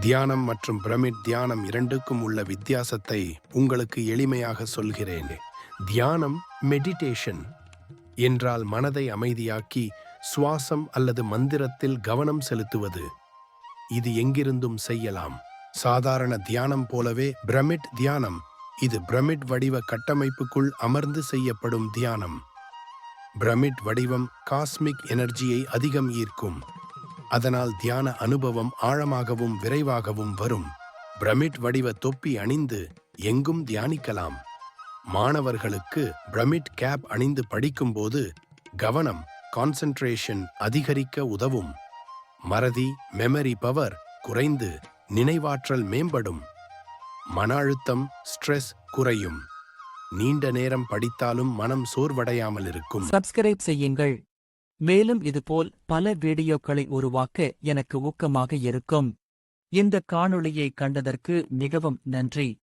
தியானம் மற்றும் பிரமிட் தியானம் இரண்டுக்கும் உள்ள வித்தியாசத்தை உங்களுக்கு எளிமையாக சொல்கிறேன். தியானம் மெடிடேஷன் என்றால் மனதை அமைதியாக்கி சுவாசம் அல்லது மந்திரத்தில் கவனம் செலுத்துவது. இது எங்கிருந்தும் செய்யலாம். சாதாரண தியானம் போலவே பிரமிட் தியானம் இது பிரமிட் வடிவ கட்டமைப்புக்குள் அமர்ந்து செய்யப்படும் தியானம். பிரமிட் வடிவம் காஸ்மிக் எனர்ஜியை அதிகம் ஈர்க்கும். அதனால் தியான அனுபவம் ஆழமாகவும் விரைவாகவும் வரும். பிரமிட் வடிவ தொப்பி அணிந்து எங்கும் தியானிக்கலாம். மாணவர்களுக்கு பிரமிட் கேப் அணிந்து படிக்கும்போது கவனம் கான்சென்ட்ரேஷன் அதிகரிக்க உதவும். மறதி மெமரி பவர் குறைந்து நினைவாற்றல் மேம்படும். மன அழுத்தம் ஸ்ட்ரெஸ் குறையும். நீண்ட நேரம் படித்தாலும் மனம் சோர்வடையாமல் இருக்கும். சப்ஸ்கிரைப் செய்யுங்கள். மேலும் இதுபோல் பல வீடியோக்களை உருவாக்க எனக்கு ஊக்கமாக இருக்கும். இந்த காணொளியை கண்டதற்கு மிகவும் நன்றி.